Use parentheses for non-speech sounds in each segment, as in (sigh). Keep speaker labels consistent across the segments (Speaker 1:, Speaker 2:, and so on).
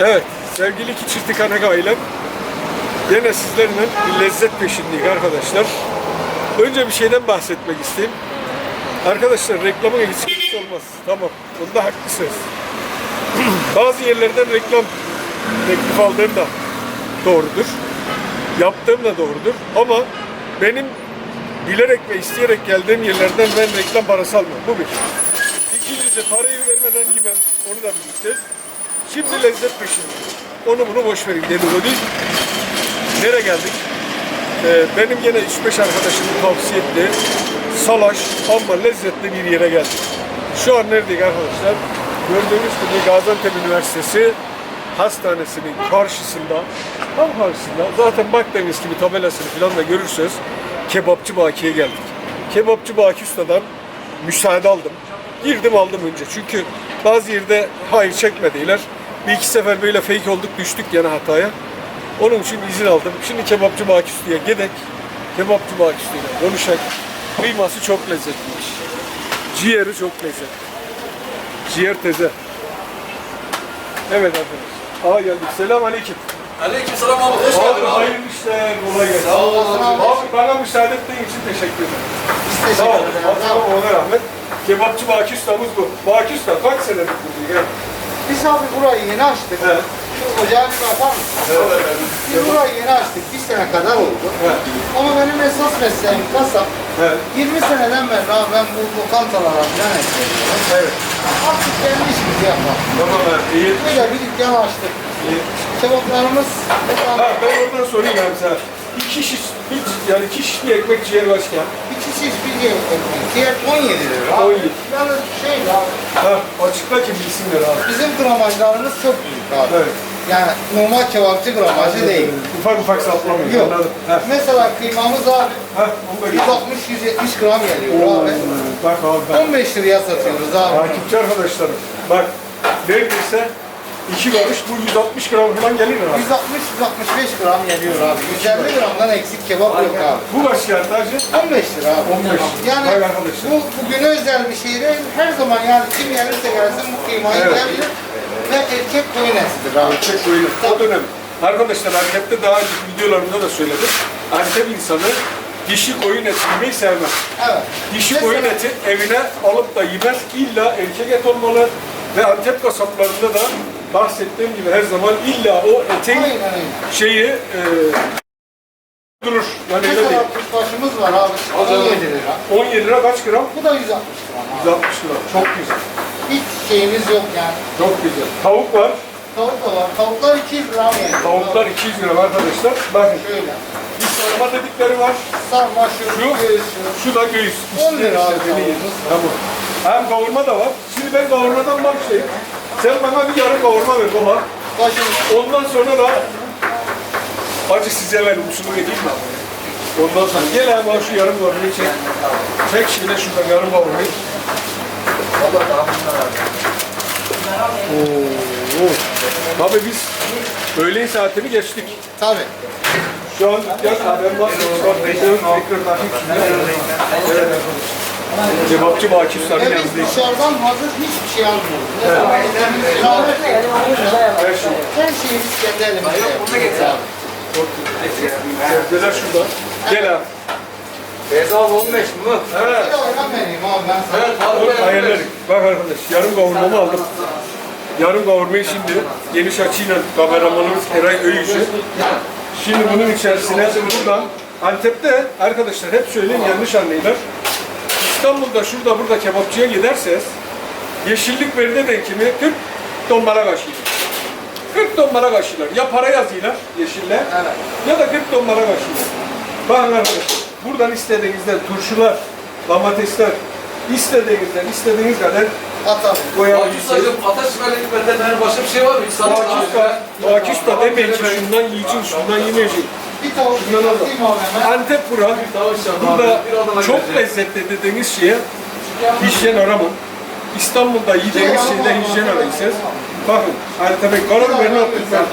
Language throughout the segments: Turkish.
Speaker 1: Evet, sevgili iki çiftlik anek ailem. Yine sizlerle bir lezzet peşindeyiz arkadaşlar. Önce bir şeyden bahsetmek isteyeyim. Arkadaşlar reklamın ilişkisi olmaz. Tamam, bunda haklısınız. (clears throat) Bazı yerlerden reklam teklif aldığım da doğrudur. Yaptığım da doğrudur. Ama benim bilerek ve isteyerek geldiğim yerlerden ben reklam parası almam. Bu bir. İkincisi parayı vermeden gibi onu da bileceğiz. Şimdi lezzet peşinde. Onu bunu boş verin dedikodu. Nereye geldik? Ee, benim yine 3-5 arkadaşım tavsiye etti. Salaş ama lezzetli bir yere geldik. Şu an neredeyiz arkadaşlar? Gördüğünüz gibi Gaziantep Üniversitesi hastanesinin karşısında, tam karşısında zaten baktığınız gibi tabelasını falan da görürsünüz. Kebapçı Baki'ye geldik. Kebapçı Baki Usta'dan müsaade aldım. Girdim aldım önce. Çünkü bazı yerde hayır çekmediler. Bir iki sefer böyle fake olduk düştük yana hataya. Onun için izin aldım. Şimdi kebapçı Baki Usta'ya gidek. Kebapçı Baki Usta'yla konuşak. Kıyması çok lezzetliymiş. Ciğeri çok lezzetli. Ciğer teze. Evet arkadaşlar. Aa geldik. Selam aleyküm.
Speaker 2: Aleykümselam abi hoş geldin abi.
Speaker 1: hayırlı işler. Kolay gelsin.
Speaker 2: Sağ ol abi.
Speaker 1: Abi bana müsaade ettiğin için teşekkür ederim.
Speaker 3: Biz
Speaker 1: Sağ ol.
Speaker 3: teşekkür ederiz.
Speaker 1: Allah'a ona rağmen. Kebapçı Baki Usta'mız bu. Baki Usta kaç senedir burada?
Speaker 3: Biz abi burayı yeni açtık.
Speaker 1: Evet.
Speaker 3: Şu ocağa bir bakar mısın?
Speaker 1: Evet.
Speaker 3: Biz burayı yeni açtık. Bir sene kadar oldu.
Speaker 1: Evet.
Speaker 3: Ama benim esas mesleğim kasap.
Speaker 1: Evet.
Speaker 3: 20 seneden beri abi ben bu lokantalara falan ediyorum.
Speaker 1: Evet.
Speaker 3: Artık kendi işimizi yapalım.
Speaker 1: Tamam evet. İyi.
Speaker 3: Böyle bir dükkan açtık.
Speaker 1: İyi.
Speaker 3: Kebaplarımız
Speaker 1: Ha, ben oradan sorayım yani sana bir kişi, bir, yani iki şiş bir ekmek ciğer
Speaker 3: başkan. İkisi hiçbir yemek ekmek. Diğer 17 lira.
Speaker 1: 17.
Speaker 3: Yalnız şey ya,
Speaker 1: Ha, açıkla ki bilsinler abi.
Speaker 3: bizim gramajlarımız çok büyük abi.
Speaker 1: Evet.
Speaker 3: Yani normal kebapçı gramajı değil.
Speaker 1: Ufak ufak saplamıyor.
Speaker 3: Yok.
Speaker 1: Anladım.
Speaker 3: Mesela kıymamız abi
Speaker 1: heh,
Speaker 3: 160-170 gram geliyor abi.
Speaker 1: Bak abi bak.
Speaker 3: 15 liraya satıyoruz abi.
Speaker 1: Takipçi arkadaşlarım. Bak, ben ise 2 karış bu 160 gram falan gelir herhalde.
Speaker 3: 160-165 gram geliyor abi. 150 gramdan eksik kebap yok abi.
Speaker 1: Bu kaç geldi hacı?
Speaker 3: 15 lira abi.
Speaker 1: 15.
Speaker 3: Yani bu bugüne özel bir şey değil. Her zaman yani kim gelirse gelsin bu kıymayı
Speaker 1: Evet.
Speaker 3: yiyebilir. Ve erkek koyun etidir abi.
Speaker 1: Ölçek böyle. O dönem. Arkadaşlar Antep'te daha önceki videolarımda da söyledim. Antep insanı dişi koyun eti yemeyi sevmez.
Speaker 3: Evet.
Speaker 1: Dişi
Speaker 3: Mesela-
Speaker 1: koyun eti evine alıp da yemez. İlla erkek et olmalı. Ve Antep kasaplarında da bahsettiğim gibi her zaman illa o etin
Speaker 3: Aynen öyle.
Speaker 1: şeyi e, durur. Yani öyle değil.
Speaker 3: Mesela kuşbaşımız var abi. 17 lira.
Speaker 1: 17 lira kaç gram?
Speaker 3: Bu da 160 gram abi.
Speaker 1: 160 lira. Çok güzel.
Speaker 3: Hiç şeyimiz yok yani.
Speaker 1: Çok güzel. Tavuk var.
Speaker 3: Tavuk da var. Tavuklar 200 gram geliyor.
Speaker 1: Tavuklar 200 lira arkadaşlar. Bakın.
Speaker 3: Şöyle.
Speaker 1: Bir sarma dedikleri var.
Speaker 3: Sarma şu,
Speaker 1: Şu?
Speaker 3: göğüs şu.
Speaker 1: Da göğüs.
Speaker 3: 10 lira abi.
Speaker 1: Tamam. Hem kavurma da var. Şimdi ben kavurmadan başlayayım. Sen bana bir yarım kavurma ver baba. Ondan sonra da acı size ver usulü edeyim mi? Ondan sonra gel abi şu yarım kavurmayı çek. Çek şimdi şuradan yarım kavurmayı. Oo. Tabii biz öğlen saatini geçtik.
Speaker 3: tabii.
Speaker 1: Şu an dükkan haber var. Tekrar takip Evet. Cevapçı Baki Usta'nın
Speaker 3: Ve biz
Speaker 1: yanındayız.
Speaker 3: dışarıdan hazır hiçbir şey almıyoruz. Evet.
Speaker 1: Her şey.
Speaker 3: her şeyi biz kendi elimizde.
Speaker 1: Sebzeler şurada. Gel abi.
Speaker 2: Beyza abi 15 mi bu?
Speaker 1: Evet.
Speaker 3: Bir de oynan vereyim abi ben sana.
Speaker 2: Evet abi.
Speaker 1: Bak arkadaş yarım kavurmamı aldım. Yarım kavurmayı şimdi geniş açıyla kameramanımız Eray Öğücü. Şimdi bunun içerisine buradan Antep'te arkadaşlar hep söyleyeyim yanlış anlayırlar. İstanbul'da şurada burada kebapçıya giderseniz yeşillik veride de kimi 40 tombala kaşıyla. 40 tombala kaşıylar. Ya para yazıyorlar yeşille ya da 40 tombala kaşıylar. Bakın arkadaşlar buradan istediğinizden turşular, domatesler istediğinizden istediğiniz kadar.
Speaker 2: Acı
Speaker 1: koyabilirsiniz.
Speaker 2: sayım, ateş verdik benden başka bir şey var mı?
Speaker 1: Pakistan, Pakistan demeyin ki şundan yiyeceksin, şundan yemeyeceksin.
Speaker 3: Bir tavuk
Speaker 1: Şundan al.
Speaker 3: atayım abi hemen.
Speaker 1: Antep bura, burada çok lezzetli dediğiniz şeye hijyen aramın. İstanbul'da yediğiniz şeyde hijyen arayısınız. Bakın Antep'e karabiberini attık ben.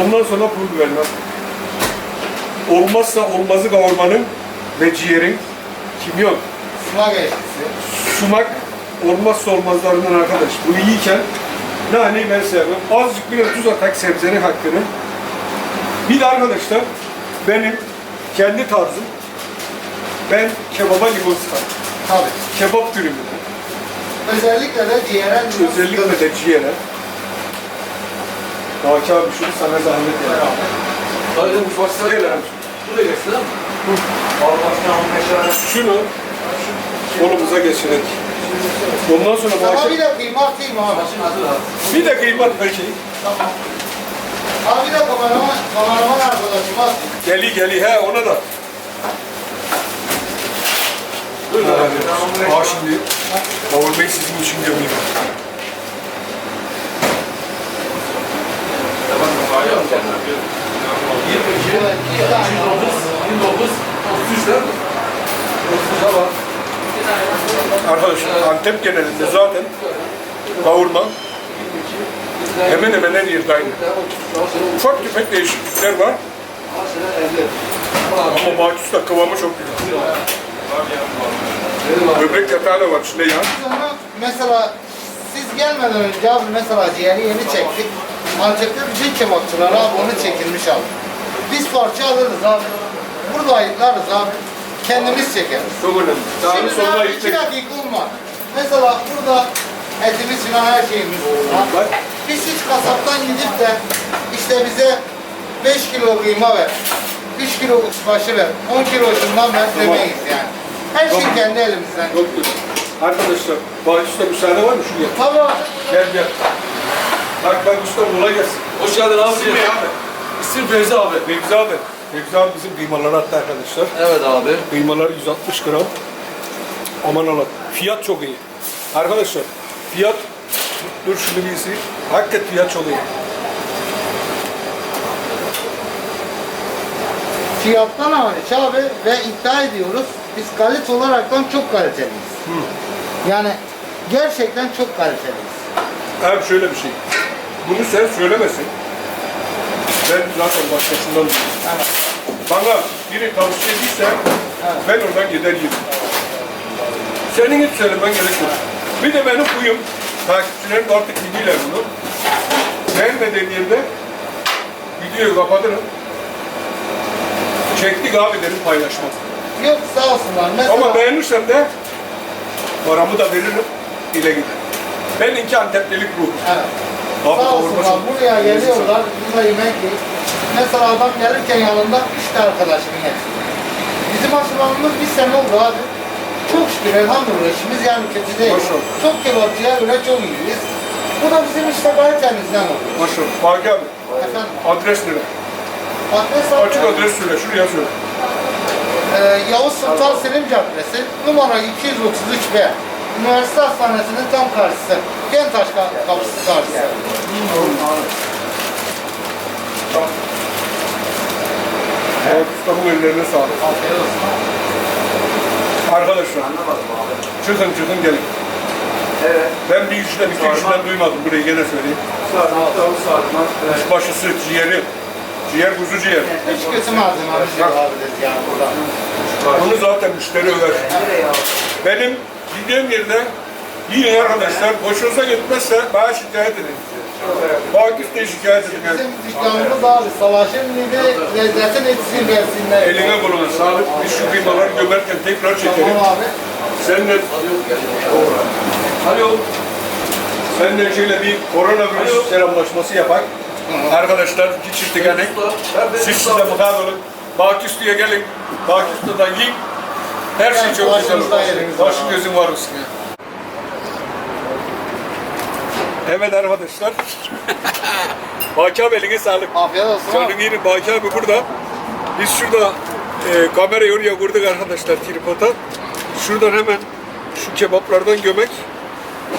Speaker 1: Ondan sonra pul attık. Olmazsa olmazı kavurmanın ve ciğerin kimyon.
Speaker 3: Sıma geçtisi.
Speaker 1: Sumak olmazsa olmazlarından arkadaş. Bunu yiyken Naneyi ben sevmem. Azıcık bir tuz atak sebzenin hakkını. Bir de arkadaşlar benim kendi tarzım. Ben kebaba limon sıkarım.
Speaker 3: Tabii.
Speaker 1: Kebap dürümüne.
Speaker 3: Özellikle de ciğeren
Speaker 1: Özellikle de ciğere. Baki abi şunu sana zahmet ya.
Speaker 2: Hayır bu başta
Speaker 1: Gel abi.
Speaker 2: Bu da değil mi? 15 lira.
Speaker 1: Şunu kolumuza geçirelim. Ondan sonra
Speaker 3: Ama
Speaker 1: Baki...
Speaker 3: bir de kıyma atayım abi.
Speaker 2: Başın hazır abi.
Speaker 1: Bir de kıymat peki.
Speaker 3: Tamam. Abi de kameraman, kameraman arkadaşıma atayım.
Speaker 1: Geli geli he ona da.
Speaker 2: Dur
Speaker 1: Ha,
Speaker 2: abi.
Speaker 1: ha şimdi kavurmayı sizin için gömeyim.
Speaker 3: Evet, iki tane.
Speaker 2: 29, 33 değil mi? 33 var.
Speaker 1: Arkadaşlar Antep genelinde zaten kavurma hemen hemen her yerde aynı. Ufak tefek değişiklikler var ama Baküs da kıvamı çok güzel. Böbrek yatağı da var içinde ya.
Speaker 3: Sonra mesela siz gelmeden önce abi mesela ciğeri yeni çektik. Antep'te bütün kebapçılar abi onu çekilmiş abi. Biz parça alırız abi. Burada ayıklarız abi. Kendimiz çekeriz.
Speaker 1: Çok önemli. Daha
Speaker 3: Şimdi
Speaker 1: sonuna
Speaker 3: daha iki dakika olmaz. Mesela burada etimiz falan her şeyimiz olur.
Speaker 1: Bak.
Speaker 3: Biz hiç kasaptan gidip de işte bize 5 kilo kıyma ver, 3 kilo kuşbaşı ver, 10 kilo şundan ver demeyiz yani. Her şey
Speaker 1: Tamam.
Speaker 3: kendi elimizden.
Speaker 1: Güzel. Arkadaşlar Baküs'te müsaade var mı şuraya?
Speaker 3: Tabii.
Speaker 1: Gel gel. Bak bak usta kolay gelsin.
Speaker 2: Hoş geldin abi.
Speaker 1: İsim ne abi?
Speaker 2: İsim Fevzi abi.
Speaker 1: Fevzi abi. Fevzi abi bizim kıymaları attı arkadaşlar.
Speaker 2: Evet abi.
Speaker 1: Kıymalar 160 gram. Aman Allah. Fiyat çok iyi. Arkadaşlar fiyat bir isi. Hakikaten fiyat çok iyi.
Speaker 3: Fiyattan hariç abi ve iddia ediyoruz biz kalite olaraktan çok kaliteliyiz. Yani gerçekten çok kaliteliyiz.
Speaker 1: Hem şöyle bir şey. Bunu sen söylemesin. Ben zaten başkasından duyuyorum.
Speaker 3: Evet.
Speaker 1: Bana biri tavsiye ediyse
Speaker 3: Evet.
Speaker 1: ben oradan gider yerim. Senin hiç söylemen gerek yok. Bir de benim huyum, takipçilerim de artık bilgiler bunu. Beğenmediğim yerde videoyu kapatırım. Çektik abi derim paylaşmam.
Speaker 3: Yok sağ olsunlar. Mesela,
Speaker 1: Ama beğenirsem de paramı da veririm, ile gider. Benimki Anteplilik bu.
Speaker 3: Evet.
Speaker 1: Abi
Speaker 3: Sağ olsunlar buraya geliyorlar, burada yemek yiyor. Mesela adam gelirken yanında üç tane arkadaşını getiriyor. Bizim açılamamız bir sene oldu abi. Çok şükür elhamdülillah işimiz yani kötü değil.
Speaker 1: Maşallah.
Speaker 3: Çok kebapçıya çok iyiyiz. Bu da bizim işte kalitemizden oluyor.
Speaker 1: Maşallah. Baki abi,
Speaker 3: Efendim,
Speaker 1: adres nere?
Speaker 3: adres
Speaker 1: Açık
Speaker 3: abi,
Speaker 1: adres söyle, şuraya söyle.
Speaker 3: e, Yavuz Sultan Selim Caddesi, numara 233B. Üniversite Hastanesi'nin tam karşısı. Gentaş ka- kapısı karşısı.
Speaker 1: Evet, ustamın ellerine sağlık.
Speaker 3: Afiyet olsun.
Speaker 1: Arkadaşlar, çıkın çıkın gelin.
Speaker 2: Evet.
Speaker 1: Ben bir kişiden, iki kişiden duymadım. Burayı gene söyleyeyim.
Speaker 2: Sarma, tavuk sarma. Evet.
Speaker 1: Başısı, ciğeri, ciğer kuzu ciğer.
Speaker 3: Hiç kötü malzeme yok abi dedi yani burada.
Speaker 1: Onu zaten müşteri över. Benim gideceğim yerde yiyin arkadaşlar. Hoşunuza gitmezse bana şikayet edin. Baküs'te şikayet yani.
Speaker 3: Bizim dükkanımız abi savaşın gibi lezzetin etsin versinler.
Speaker 1: Eline koluna sağlık. Biz şu kıymaları gömerken tekrar çekelim.
Speaker 3: Tamam abi.
Speaker 1: Sen de
Speaker 2: Alo.
Speaker 1: Sen de şöyle bir koronavirüs selamlaşması yapak. Arkadaşlar iki çift tekerlek. Siz size mutabık olun. Baküstü'ye gelin. Baküstü'den yiyin. Her şey çok güzel olur. Başın gözün var olsun ya. Evet arkadaşlar. Baki abi eline sağlık.
Speaker 3: Afiyet olsun abi.
Speaker 1: Canım yeni Baki abi burada. Biz şurada e, kamerayı oraya kurduk arkadaşlar tripoda. Şuradan hemen şu kebaplardan gömek.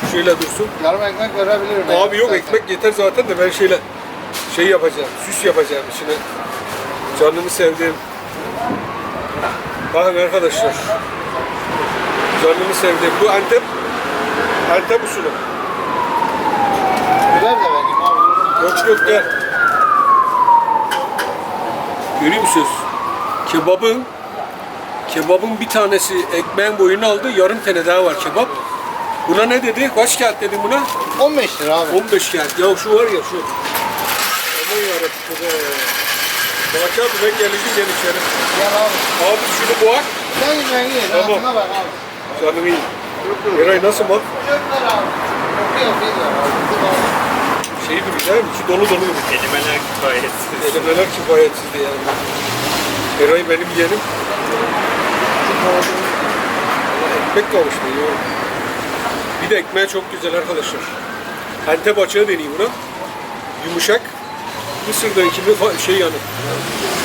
Speaker 1: Şu şöyle dursun.
Speaker 3: Yarım ekmek verebilirim.
Speaker 1: Abi yok
Speaker 3: İstersen.
Speaker 1: ekmek yeter zaten de ben şeyle şey yapacağım, süs yapacağım içine. Canını sevdiğim. Bakın arkadaşlar. Canını sevdiğim. Bu Antep, Antep usulü.
Speaker 3: Biber de vereyim abi.
Speaker 1: Yok gel. Görüyor musunuz? Kebabın kebabın bir tanesi ekmeğin boyunu aldı. Yarım tane daha var kebap. Buna ne dedi? Kaç kağıt dedim buna?
Speaker 3: 15 lira abi.
Speaker 1: 15 geldi. Ya şu var ya şu. Aman yarabbim. Bak abi ben geleceğim gel içeri.
Speaker 3: Gel abi.
Speaker 1: Abi şunu boğak.
Speaker 3: Sen yemeğini ye.
Speaker 1: Tamam.
Speaker 3: Rahatına bak abi.
Speaker 1: Canım iyi. Eray nasıl bak?
Speaker 3: Çöpler abi. Yapıyor yapıyor abi.
Speaker 1: Şey gibi değil mi? İçi dolu dolu.
Speaker 2: Kelimeler kifayetsiz.
Speaker 1: Kelimeler kifayetsizdi yani. Eray benim yeğenim. Ekmek kavuşmuyor. Bir de ekmeği çok güzel arkadaşlar. Antep açığı deneyim buna. Yumuşak. Mısır'daki gibi fa- şey yani.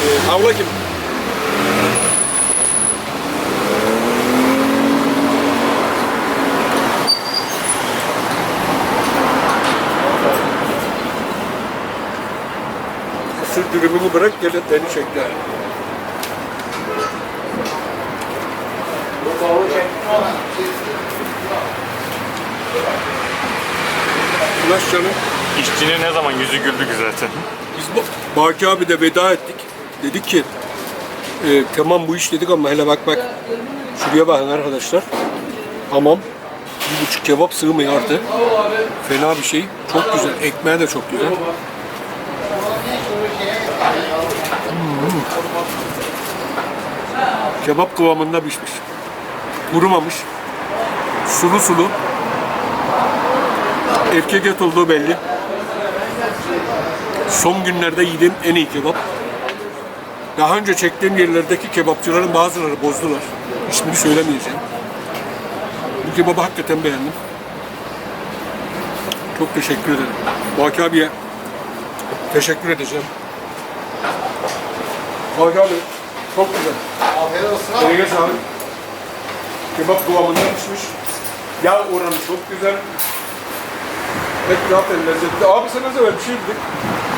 Speaker 1: E, avla gibi. Dürümünü bırak gel beni çekti. Ulaş canım.
Speaker 2: İşçinin ne zaman yüzü güldü ki zaten.
Speaker 1: Biz bu Baki abi de veda ettik. Dedik ki e, tamam bu iş dedik ama hele bak bak. Şuraya bakın arkadaşlar. Tamam. Bir buçuk kebap sığmıyor artık. Fena bir şey. Çok güzel. Ekmeği de çok güzel. Kebap kıvamında pişmiş. Kurumamış. Sulu sulu. Erkek et olduğu belli. Son günlerde yediğim en iyi kebap. Daha önce çektiğim yerlerdeki kebapçıların bazıları bozdular. İsmini söylemeyeceğim. Bu kebabı hakikaten beğendim. Çok teşekkür ederim. Baki abiye teşekkür edeceğim. Baki abi çok güzel.
Speaker 3: Afiyet olsun abi.
Speaker 1: Eline sağlık. Kebap kıvamında pişmiş. Yağ oranı çok güzel. Et zaten lezzetli. Abi sen zaman bir şey dedik.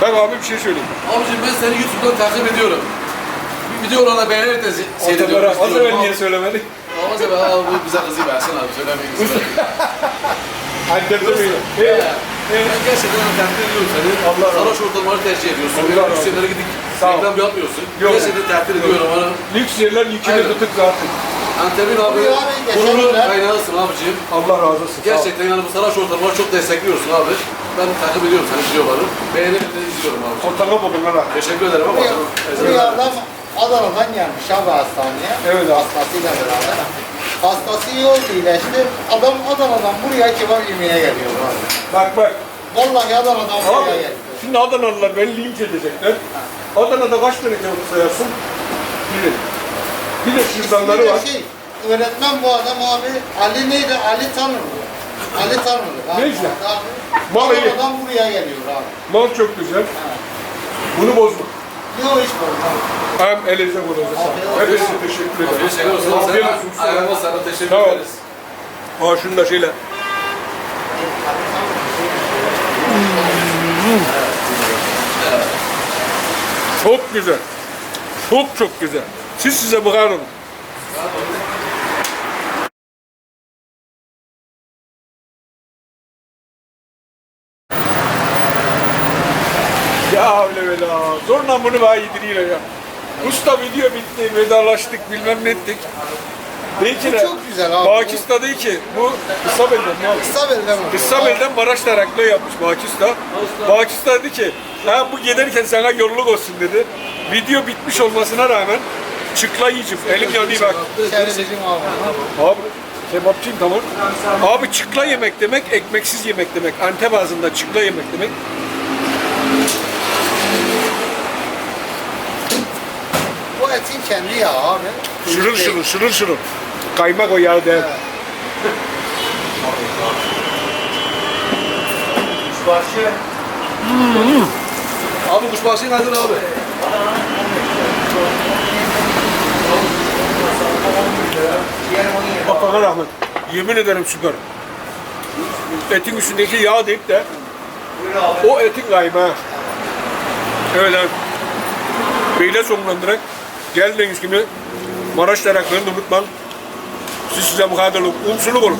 Speaker 1: Ben abi bir şey söyleyeyim.
Speaker 4: Abicim ben seni YouTube'dan takip ediyorum. Bir videolarına beğenerek de se- seyrediyorum.
Speaker 1: Az evvel niye söylemedik?
Speaker 4: Ama az evvel abi bu bize kızı versin abi söylemeyin.
Speaker 1: Antep'te (laughs) miydi?
Speaker 4: Ben gerçekten de takdir ediyorum seni.
Speaker 1: Allah.
Speaker 4: Sarhoş ortamları tercih ediyorsun.
Speaker 1: Allah
Speaker 4: Böyle yerlere gidip
Speaker 1: Sağ ol.
Speaker 4: reklam yapmıyorsun.
Speaker 1: Yok.
Speaker 4: Gerçekten takdir ediyorum onu.
Speaker 1: Lüks yerler yükünü
Speaker 4: Aynen.
Speaker 1: tutuk zaten.
Speaker 4: Antep'in abi gururun kaynağısın abicim.
Speaker 1: Allah razı olsun.
Speaker 4: Gerçekten yani bu sarhoş ortamları çok destekliyorsun abi. Ben takip ediyorum seni videoları. Beğenerek de izliyorum abi.
Speaker 1: Ortama bakın lan.
Speaker 4: Teşekkür ederim ama.
Speaker 3: Buraya, adam Adana'dan gelmiş abi hastaneye.
Speaker 1: Evet abi.
Speaker 3: Hastasıyla beraber. Hastası iyi oldu iyileşti. Adam Adana'dan buraya kebap yemeye geliyor abi.
Speaker 1: Bak bak.
Speaker 3: Vallahi Adana'dan buraya geliyor.
Speaker 1: şimdi Adanalılar beni linç edecekler. Adana'da kaç tane kebap sayarsın? Bir. Bir de
Speaker 3: de
Speaker 1: var.
Speaker 3: Şey, öğretmen bu adam abi. Ali neydi? Ali Tanrı. Ali Tanrı.
Speaker 1: Neyse.
Speaker 3: Abi,
Speaker 1: Vallahi-
Speaker 3: Adana'dan buraya geliyor abi.
Speaker 1: Mal çok güzel. Bunu bozma.
Speaker 3: Yok hiç bozmaz.
Speaker 1: Hem elinize kolunuza sağlık. Hepinize teşekkür ederim.
Speaker 4: Teşekkür ederim.
Speaker 1: Afiyet
Speaker 4: Sana,
Speaker 1: olsun.
Speaker 4: ayağıma sana teşekkür
Speaker 1: ol.
Speaker 4: ederiz.
Speaker 1: Aa şunu da şeyle. Çok güzel. Çok çok güzel. Siz size bakar olun. Ya havle ve la. Zorla bunu bana yediriyor ya. Usta video bitti, vedalaştık, bilmem ne ettik. Belki
Speaker 3: Bu
Speaker 1: de
Speaker 3: çok güzel abi.
Speaker 1: Bakista değil ki. Bu kısa belden ne abi?
Speaker 3: Kısa belden mi?
Speaker 1: Kısa belden Maraş taraklı yapmış Bakista. Bakista dedi ki, ha bu gelirken sana yolluk olsun dedi. Video bitmiş olmasına rağmen çıkla yiyeceğim. Elim yanıyor bak.
Speaker 3: Çevreciğim abi.
Speaker 1: Abi kebapçıyım tamam. Abi çıkla yemek demek ekmeksiz yemek demek. Antep ağzında çıkla yemek demek.
Speaker 3: Bu etin kendi yağı abi.
Speaker 1: Şırıl şırıl şırıl şırıl. Kaymak o yağ değil.
Speaker 4: Abi kuşbaşı nedir abi?
Speaker 1: Bak rahmet. Yemin ederim süper. Etin üstündeki yağ deyip de o etin. Evet abi. Beyle sonlandırarak geldiğiniz gibi Maraş taraklarını unutmayın. Siz size mukadarlık, umsuluk olun.